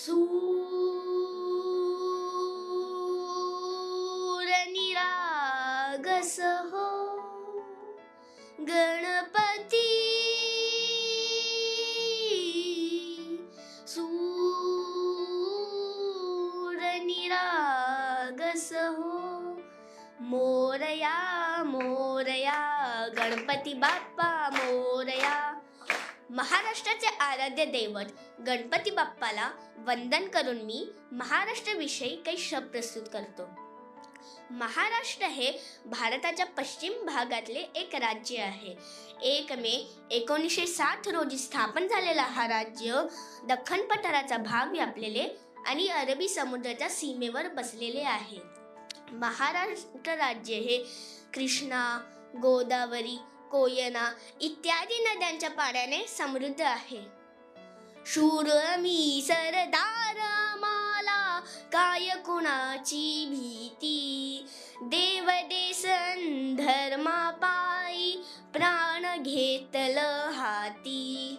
सूर निरागस हो गणपती. सूर निरागस हो मोरया मोरया गणपती बाप्पा मोरया. महाराष्ट्राचे आराध्य दैवत गणपती बाप्पाला वंदन करून मी महाराष्ट्राविषयी काही शब्द प्रस्तुत करतो. महाराष्ट्र हे भारताच्या पश्चिम भागातले एक राज्य आहे. एक मे एकोणीसशे साठ रोजी स्थापन झालेला हा राज्य दख्खन पठाराचा भाग व्यापलेले आणि अरबी समुद्राच्या सीमेवर बसलेले आहे. महाराष्ट्र राज्य हे कृष्णा गोदावरी कोयना इत्यादी नद्यांच्या पाण्याने समृद्ध आहे. शूर मी सरदार माला काय कुणाची भीती? देव देसन धर्मा पायी प्राण घेतल हाती.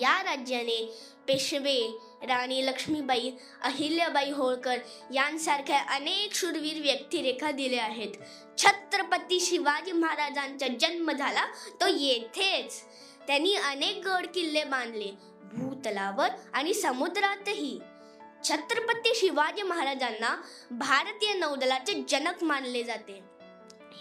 या राज्याने पेशवे राणी लक्ष्मीबाई अहिल्याबाई होळकर यांसारख्या अनेक शूरवीर व्यक्तिरेखा दिल्या आहेत. छत्रपती शिवाजी महाराजांचा जन्म झाला तो येथेच. त्यांनी अनेक गड किल्ले बांधले भूतलावर आणि समुद्रातही. छत्रपती शिवाजी महाराजांना भारतीय नौदलाचे जनक मानले जाते.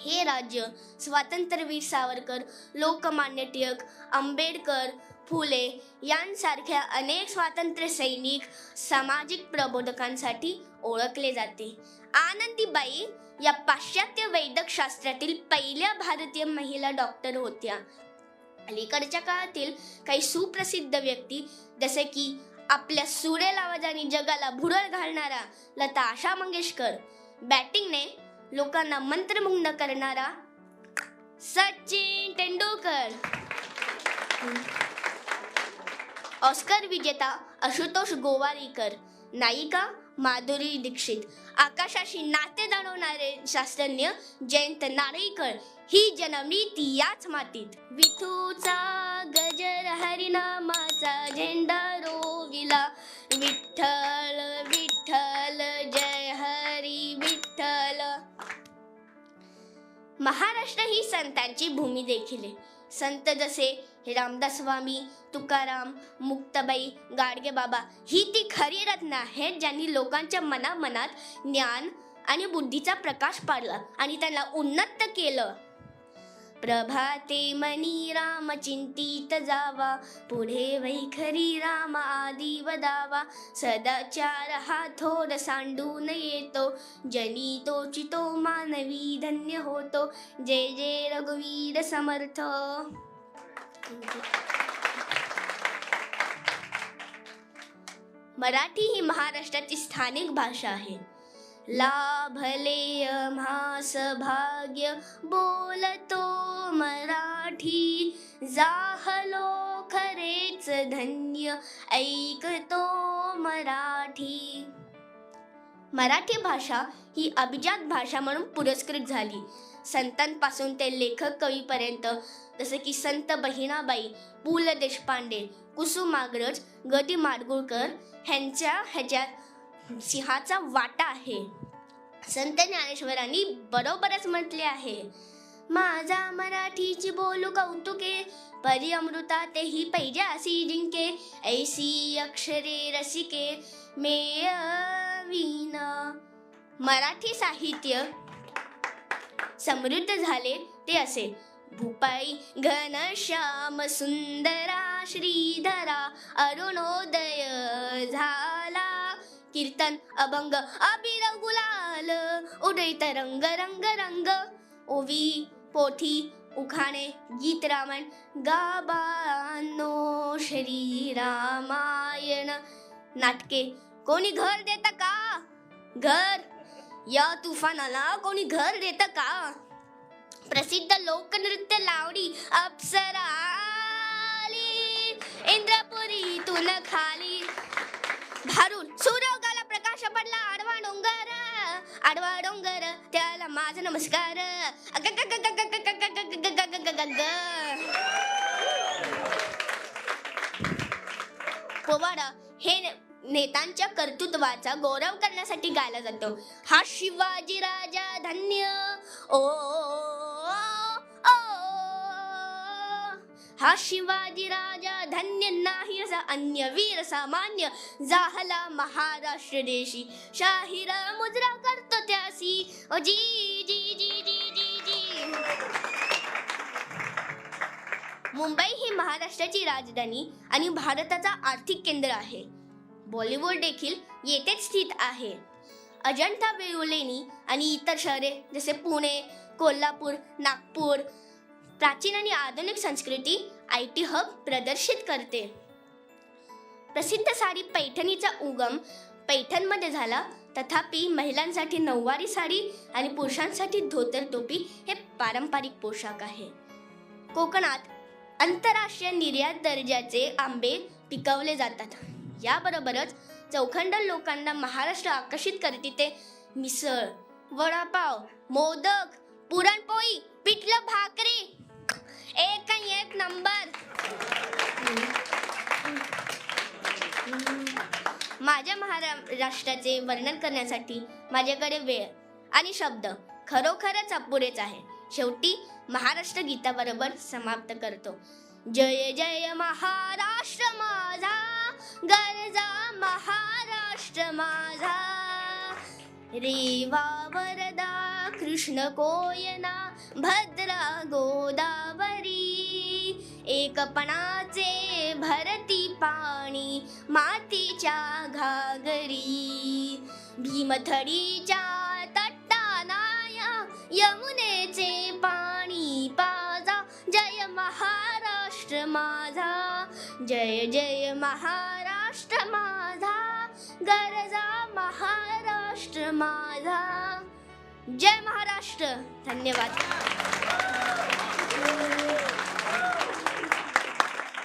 हे राज्य स्वातंत्र्यवीर सावरकर लोकमान्य टिळक आंबेडकर फुले यांसारख्या अनेक स्वातंत्र्य सैनिक सामाजिक प्रबोधकांसाठी ओळखले जाते. आनंदीबाई या पाश्चात्य वैद्यक शास्त्रातील पहिल्या भारतीय महिला डॉक्टर होत्या. अलीकडच्या काळातील काही सुप्रसिद्ध व्यक्ती जसे की आपल्या सुरेल आवाजाने जगाला भुरळ घालणारा लता आशा मंगेशकर बॅटिंगने लोकांना मंत्रमुग्ध करणारा सचिन तेंडुलकर. ऑस्कर विजेता आशुतोष गोवारीकर नायिका माधुरी दीक्षित आकाशाशी नाते जाणवणारे शास्त्रज्ञ जयंत नारळीकर ही जन्मली ती याच मातीत. विठूचा गजर हरिनामाचा झेंडा रोविला. विठ्ठल विठ्ठल जय हरी विठ्ठल. महाराष्ट्र ही संतांची भूमी देखील आहे. संत जसे रामदास स्वामी तुकाराम मुक्ताबाई गाडगे बाबा ही ती खरी रत्न आहेत ज्यांनी लोकांच्या मनामनात ज्ञान आणि बुद्धीचा प्रकाश पाडला आणि त्यांना उन्नत केलं. प्रभाते मनी राम चिंतित जावा पुढे वैखरी राम आदी वदावा. सदाचार हा थोर सांडून येतो जनी तोचितो मानवी धन्य होतो. जय जय रघुवीर समर्थ. मराठी ही महाराष्ट्राची स्थानिक भाषा आहे. लाभले मास भाग्य बोलतो मराठी. जाहलो खरेच धन्य ऐकतो मराठी. मराठी भाषा ही अभिजात भाषा म्हणून पुरस्कृत झाली. संतांपासून ते लेखक कवीपर्यंत जसे की संत बहिणाबाई पु ल देशपांडे कुसुमाग्रज ग दी माडगुळकर ह्यांच्या ह्याच्यात सिंहाचा वाटा आहे. संत ज्ञानेश्वरांनी बरोबरच म्हटले आहे. माझा मराठीची बोलू कौतुके परी अमृता तेही पैजासी जिंके ऐसी अक्षरे रसिके नवीन मराठी साहित्य समृद्ध झाले ते असे. भूपाई घनश्याम सुंदरा श्रीधरा अरुणोदय झाला. कीर्तन अभंग अबिर गुलाल उदयत रंग रंग. रंग ओवी पोथी उखाणे गीत रामायण. गाबानो श्री रामायण. नाटके. कोणी घर देता का घर. या तुफानाला कोणी घर देत का? प्रसिद्ध लोकनृत्य लावणी अप्सरा आली इंद्रपुरी तुन खाली. भारून सूर्योगाला प्रकाश पडला. आडवा डोंगर. आडवा डोंगर. त्याला माझा नमस्कार. पोवाडा हे नेतांच्या कर्तृत्वाचा गौरव करण्यासाठी गायला जातो. हा शिवाजी राजा धन्य. ओ ओ हा शिवाजी राजा धन्य नाही असा अन्य वीर सामान्य. जाहला महाराष्ट्र देशी. शाहीर मुद्रा करतो त्यासी. ओ जी जी जी जी जी जी. मुंबई ही महाराष्ट्राची राजधानी आणि भारताचा आर्थिक केंद्र आहे. बॉलिवूड देखील येथेच स्थित आहे. अजंठा वेरुळलेणी आणि इतर शहरे जसे पुणे कोल्हापूर नागपूर प्राचीन आणि आधुनिक संस्कृती आय टी हब प्रदर्शित करते. प्रसिद्ध साडी पैठणीचा उगम पैठणमध्ये झाला. तथापि महिलांसाठी नऊवारी साडी आणि पुरुषांसाठी धोतर टोपी हे पारंपरिक पोशाख आहे. कोकणात आंतरराष्ट्रीय निर्यात दर्जाचे आंबे पिकवले जातात. याबरोबरच चौखंड लोकांना महाराष्ट्र आकर्षित करते ते मिसळ वडापाव मोदक पुरणपोळी पिठलं भाकरी. एक आणि एक नंबर. माझ्या महाराष्ट्राचे वर्णन करण्यासाठी माझ्याकडे वेळ आणि शब्द खरोखरच अपुरेच आहे. शेवटी महाराष्ट्र गीताबरोबर समाप्त करतो. जय जय महाराष्ट्र माझा. गरजा महाराष्ट्र माझा. रेवा वरदा कृष्ण कोयना भद्रा गोदावरी. एकपणाचे भरती पाणी मातीच्या घागरी. भीमथडीच्या तट्टानाया यमुनेचे पाणी पाजा. जय महाराष्ट्र माझा जय जय महाराष्ट्र माझा गरजा महाराष्ट्र माझा. जय महाराष्ट्र धन्यवाद.